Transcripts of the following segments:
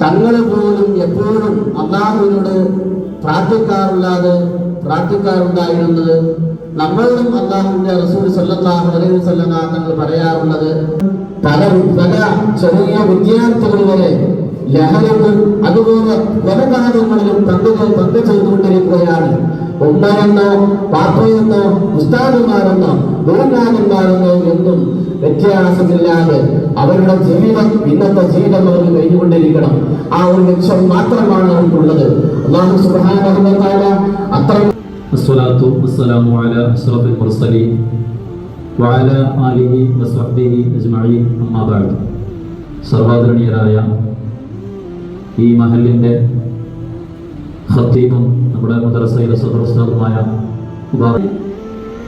തങ്ങൾ പോലും എപ്പോഴും അള്ളാഹുവിനോട് പ്രാർത്ഥിക്കാറില്ലാതെ പ്രാർത്ഥിക്കാറുണ്ടായിരുന്നത് നമ്മളും അള്ളാഹുവിന്റെ റസൂൽ സല്ലല്ലാഹു അലൈഹി വസല്ലം തങ്ങൾ പറയാറുള്ളത്. പല പല ചെറിയ വിദ്യാർത്ഥികൾ വരെ ലഹരികളും അതുപോലെ കൊലപാതകങ്ങളിലും പങ്കു പങ്കു ചെയ്തുകൊണ്ടിരിക്കുകയാണ് ഉമ്മയെന്നോ പാപ്പയെന്നോ ഉസ്താദുമാരെന്നോ ഗുരുനാഥന്മാരെന്നോ എന്നും വ്യത്യാസമില്ലാതെ അവരുടെ ജീവിതം ഇന്നത്തെ ജീവിതം അവർ കഴിഞ്ഞുകൊണ്ടിരിക്കണം ആ ഒരു ലക്ഷ്യം മാത്രമാണ് അവർക്കുള്ളത് അള്ളാഹു സുബ്ഹാനഹു വ തആല അത്ര الصلاة والسلام على أشرف المرسلين وعلى آله وصحبه أجمعين أما بعد സർവാദരണീയരായ ഈ മഹലിന്റെ ഹത്തീപും നമ്മുടെ മദ്രസയിലെ ഉപാധി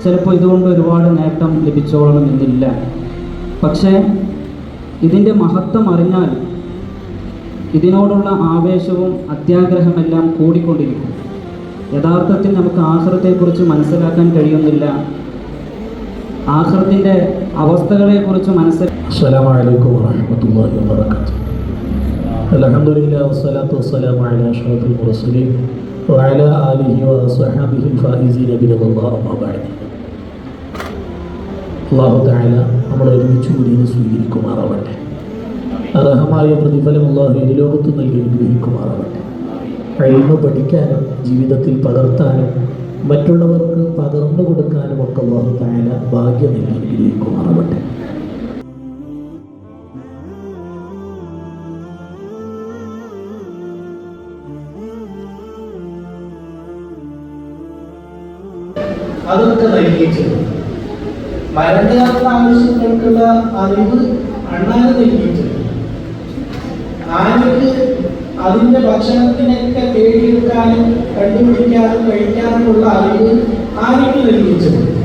ചിലപ്പോൾ ഇതുകൊണ്ട് ഒരുപാട് നേട്ടം ലഭിച്ചോളണമെന്നില്ല പക്ഷേ ഇതിന്റെ മഹത്വം അറിഞ്ഞാൽ ഇതിനോടുള്ള ആവേശവും അത്യാഗ്രഹമെല്ലാം കൂടിക്കൊണ്ടിരിക്കും. യഥാർത്ഥത്തിൽ നമുക്ക് ആഹ്റത്തെക്കുറിച്ച് മനസ്സിലാക്കാൻ കഴിയുന്നില്ല. ആഹ്റത്തിന്റെ അവസ്ഥകളെക്കുറിച്ച് മനസ്സിൽ الحمد لله والصلاة والسلام على أشرف المرسلين وعلى آله وصحبه الفائزين برضا الله أما بعد അള്ളാഹു താല നമ്മൾ ഒരുമിച്ച് കൂടി ഇത് സ്വീകരിക്കുമാറാവട്ടെ അർഹമായ പ്രതിഫലം അള്ളാഹു ഈ ലോകത്ത് നൽകി അനുഗ്രഹിക്കുമാറാവട്ടെ കഴിയുന്ന പഠിക്കാനും ജീവിതത്തിൽ പകർത്താനും മറ്റുള്ളവർക്ക് പകർന്നു കൊടുക്കാനും ഒക്കെ അള്ളാഹു താല ഭാഗ്യം നൽകി അനുഗ്രഹിക്കുമാറാവട്ടെ അതൊക്കെ നൽകിയിട്ടുണ്ട് മരണയാത്ര ആവശ്യങ്ങൾക്കുള്ള അറിവ് അണ്ണാന് നൽകിയിട്ടുണ്ട് ആനയ്ക്ക് അതിന്റെ ഭക്ഷണത്തിനൊക്കെ തേടിയെടുക്കാനും കണ്ടുപിടിക്കാനും കഴിക്കാനുമുള്ള അറിവ് ആനയ്ക്ക് നൽകിയിട്ടുണ്ട്